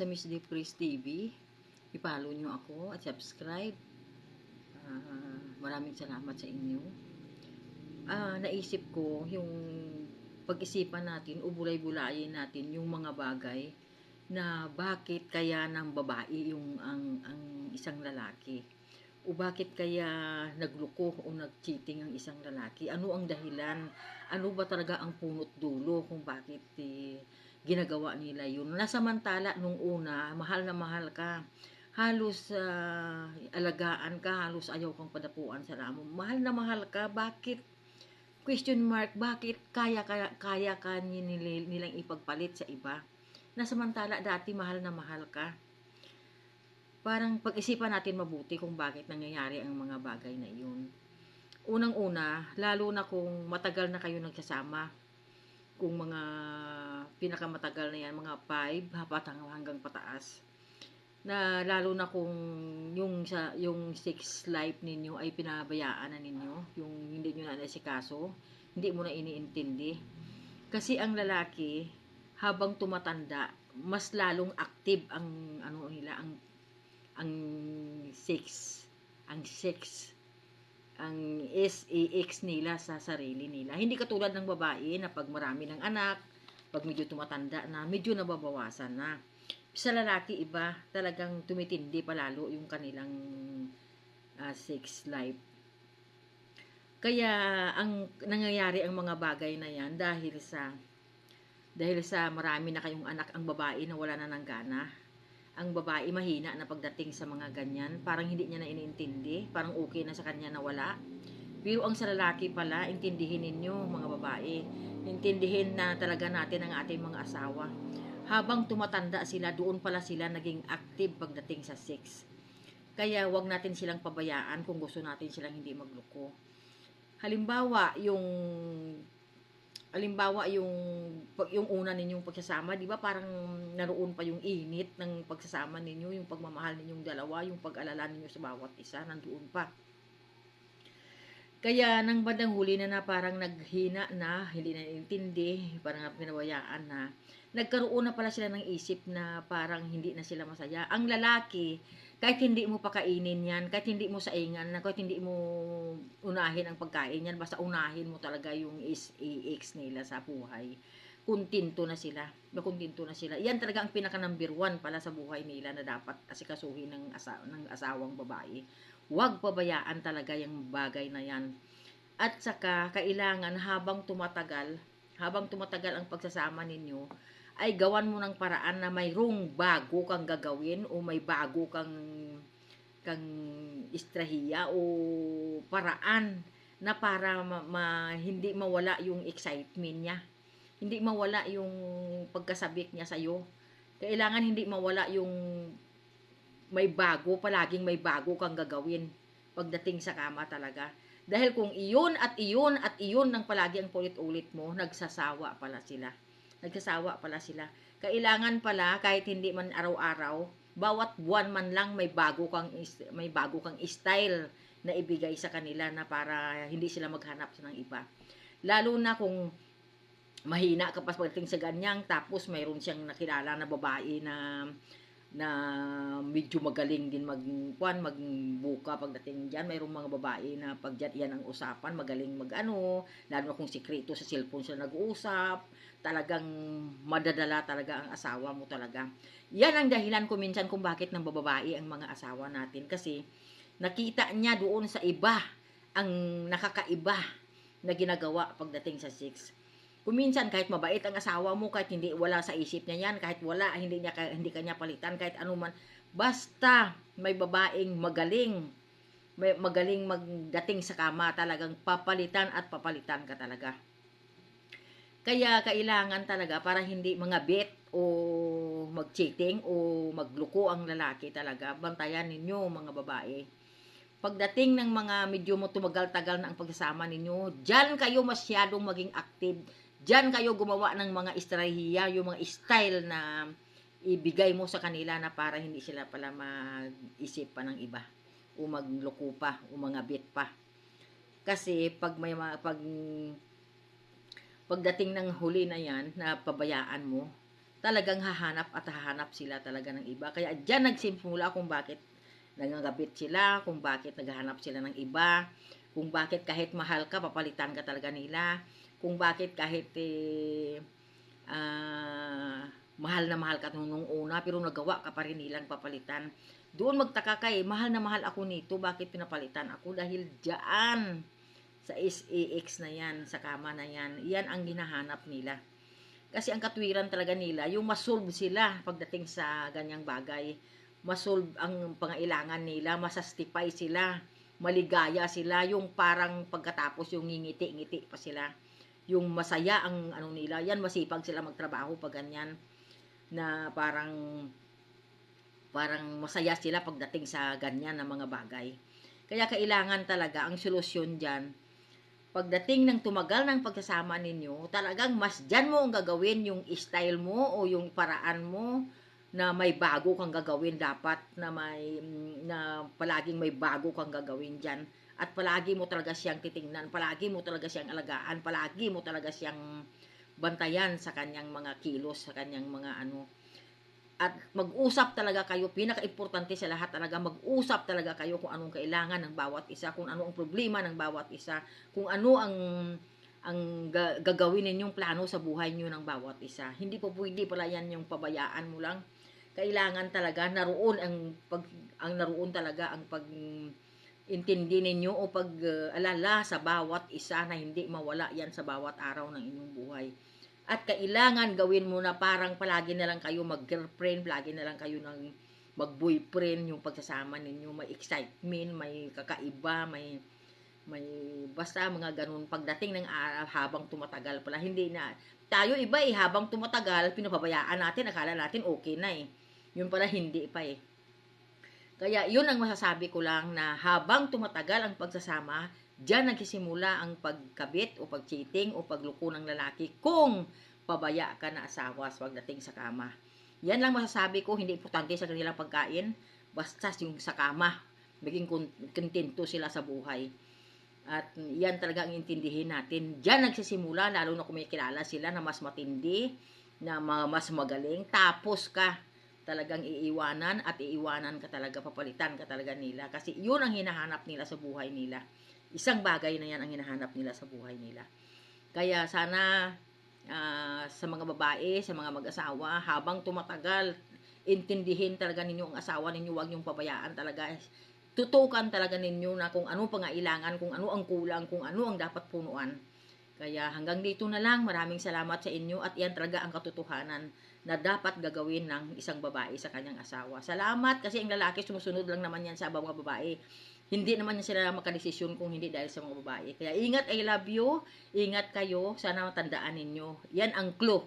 sa Miss Chris TV. I-follow nyo ako at subscribe. Ah, maraming salamat sa inyo. Ah, naisip ko yung pag-isipan natin o bulay-bulayin natin yung mga bagay na bakit kaya ng babae yung ang, ang isang lalaki o bakit kaya nagluko o nag-cheating ang isang lalaki ano ang dahilan ano ba talaga ang punot dulo kung bakit eh, ginagawa nila yun. Nasamantala nung una mahal na mahal ka. Halos ah, alagaan ka halos ayaw kang padapuan sa ramo. Mahal na mahal ka bakit? Question mark bakit kaya kaya, kaya ka nil- nilang ipagpalit sa iba? Na samantala dati mahal na mahal ka. Parang pag-isipan natin mabuti kung bakit nangyayari ang mga bagay na iyon. Unang-una, lalo na kung matagal na kayo nagsasama, kung mga pinakamatagal na yan, mga 5 hapat hanggang pataas, na lalo na kung yung sa yung sex life ninyo ay pinabayaan na ninyo, yung hindi niyo na nasikaso, hindi mo na iniintindi. Kasi ang lalaki, habang tumatanda, mas lalong active ang ano nila, ang ang sex, ang sex, ang SAX nila sa sarili nila. Hindi katulad ng babae na pag marami ng anak, pag medyo tumatanda na, medyo nababawasan na. Sa lalaki, iba, talagang tumitindi palalo yung kanilang ah, sex life. Kaya ang nangyayari ang mga bagay na yan dahil sa dahil sa marami na kayong anak ang babae na wala na ng gana. Ang babae mahina na pagdating sa mga ganyan, parang hindi niya na iniintindi, parang okay na sa kanya na wala. Pero ang sa lalaki pala, intindihin ninyo mga babae, intindihin na talaga natin ang ating mga asawa. Habang tumatanda sila, doon pala sila naging active pagdating sa sex. Kaya wag natin silang pabayaan kung gusto natin silang hindi magluko. Halimbawa, yung halimbawa yung pag- yung una ninyong pagsasama, 'di ba? Parang naroon pa yung init ng pagsasama ninyo, yung pagmamahal ninyong dalawa, yung pag-alala ninyo sa bawat isa, nandoon pa. Kaya nang bandang huli na na parang naghina na, hindi na intindi, parang pinabayaan na, nagkaroon na pala sila ng isip na parang hindi na sila masaya. Ang lalaki, kahit hindi mo pakainin yan, kahit hindi mo saingan, kahit hindi mo unahin ang pagkain yan, basta unahin mo talaga yung SAX nila sa buhay. Kuntinto na sila. Makuntinto na sila. Yan talaga ang pinaka number one pala sa buhay nila na dapat asikasuhin ng, asa, ng asawang babae. Huwag pabayaan talaga yung bagay na yan. At saka, kailangan habang tumatagal, habang tumatagal ang pagsasama ninyo, ay gawan mo ng paraan na mayroong bago kang gagawin o may bago kang kang istrahiya o paraan na para ma, ma- hindi mawala yung excitement niya. Hindi mawala yung pagkasabik niya sa iyo. Kailangan hindi mawala yung may bago, palaging may bago kang gagawin pagdating sa kama talaga. Dahil kung iyon at iyon at iyon ng palagi ang pulit-ulit mo, nagsasawa pala sila nagsasawa pala sila. Kailangan pala kahit hindi man araw-araw, bawat buwan man lang may bago kang may bago kang style na ibigay sa kanila na para hindi sila maghanap ng iba. Lalo na kung mahina ka pa pagdating sa ganyang tapos mayroon siyang nakilala na babae na na medyo magaling din mag kuan magbuka pagdating diyan mayroong mga babae na pag diyan yan ang usapan magaling magano lalo na kung sikreto sa cellphone sila nag-uusap talagang madadala talaga ang asawa mo talaga. Yan ang dahilan ko minsan kung bakit nang bababae ang mga asawa natin kasi nakita niya doon sa iba ang nakakaiba na ginagawa pagdating sa sex. Kung minsan kahit mabait ang asawa mo, kahit hindi wala sa isip niya yan, kahit wala, hindi niya hindi kanya palitan, kahit ano man, basta may babaeng magaling, may magaling magdating sa kama, talagang papalitan at papalitan ka talaga. Kaya kailangan talaga para hindi mga bet o mag-cheating o magluko ang lalaki talaga, bantayan ninyo mga babae. Pagdating ng mga medyo mo tumagal-tagal na ang pagsasama ninyo, dyan kayo masyadong maging active. Dyan kayo gumawa ng mga estrahiya, yung mga style na ibigay mo sa kanila na para hindi sila pala mag-isip pa ng iba o magloko pa o mga bet pa. Kasi pag may mga, pag pagdating ng huli na yan, na pabayaan mo, talagang hahanap at hahanap sila talaga ng iba. Kaya dyan nagsimula kung bakit nangangabit sila, kung bakit naghahanap sila ng iba, kung bakit kahit mahal ka, papalitan ka talaga nila, kung bakit kahit eh, ah, mahal na mahal ka nung, una, pero nagawa ka pa rin nilang papalitan. Doon magtaka ka eh, mahal na mahal ako nito, bakit pinapalitan ako? Dahil dyan, sa SAX na yan, sa kama na yan, yan ang hinahanap nila. Kasi ang katwiran talaga nila, yung masolve sila pagdating sa ganyang bagay. Masolve ang pangailangan nila, masastify sila, maligaya sila, yung parang pagkatapos yung ngingiti-ngiti pa sila. Yung masaya ang ano nila, yan masipag sila magtrabaho pag ganyan na parang parang masaya sila pagdating sa ganyan na mga bagay. Kaya kailangan talaga ang solusyon diyan pagdating ng tumagal ng pagkasama ninyo, talagang mas dyan mo ang gagawin yung style mo o yung paraan mo na may bago kang gagawin dapat na may na palaging may bago kang gagawin diyan at palagi mo talaga siyang titingnan, palagi mo talaga siyang alagaan, palagi mo talaga siyang bantayan sa kanyang mga kilos, sa kanyang mga ano. At mag-usap talaga kayo, pinaka-importante sa lahat talaga, mag-usap talaga kayo kung anong kailangan ng bawat isa, kung ano ang problema ng bawat isa, kung ano ang ang ga- gagawin ninyong plano sa buhay niyo ng bawat isa. Hindi po pwede pala yan yung pabayaan mo lang. Kailangan talaga naroon ang pag ang naroon talaga ang pag intindi ninyo o pag-alala sa bawat isa na hindi mawala yan sa bawat araw ng inyong buhay. At kailangan gawin mo na parang palagi na lang kayo mag-girlfriend, palagi na lang kayo ng mag-boyfriend, yung pagsasama ninyo, may excitement, may kakaiba, may may basta mga ganun. Pagdating ng araw habang tumatagal pala hindi na. Tayo iba eh habang tumatagal pinapabayaan natin akala natin okay na eh. Yun pala hindi pa eh kaya yun ang masasabi ko lang na habang tumatagal ang pagsasama Diyan nagsisimula ang pagkabit o pag-cheating o pagluko ng lalaki kung pabaya ka na asawa sa pagdating sa kama. Yan lang masasabi ko, hindi importante sa kanilang pagkain, basta yung sa kama, maging kontento sila sa buhay. At yan talaga ang intindihin natin. Diyan nagsisimula, lalo na kung may kilala sila na mas matindi, na mas magaling, tapos ka talagang iiwanan at iiwanan ka talaga, papalitan ka talaga nila. Kasi yun ang hinahanap nila sa buhay nila. Isang bagay na yan ang hinahanap nila sa buhay nila. Kaya sana uh, sa mga babae, sa mga mag-asawa, habang tumatagal, intindihin talaga ninyo ang asawa ninyo, huwag niyong pabayaan talaga. Tutukan talaga ninyo na kung ano pangailangan, kung ano ang kulang, kung ano ang dapat punuan. Kaya hanggang dito na lang, maraming salamat sa inyo at yan talaga ang katotohanan na dapat gagawin ng isang babae sa kanyang asawa. Salamat kasi ang lalaki sumusunod lang naman yan sa mga babae hindi naman niya sila makadesisyon kung hindi dahil sa mga babae. Kaya ingat, I love you. Ingat kayo. Sana matandaan ninyo. Yan ang clue.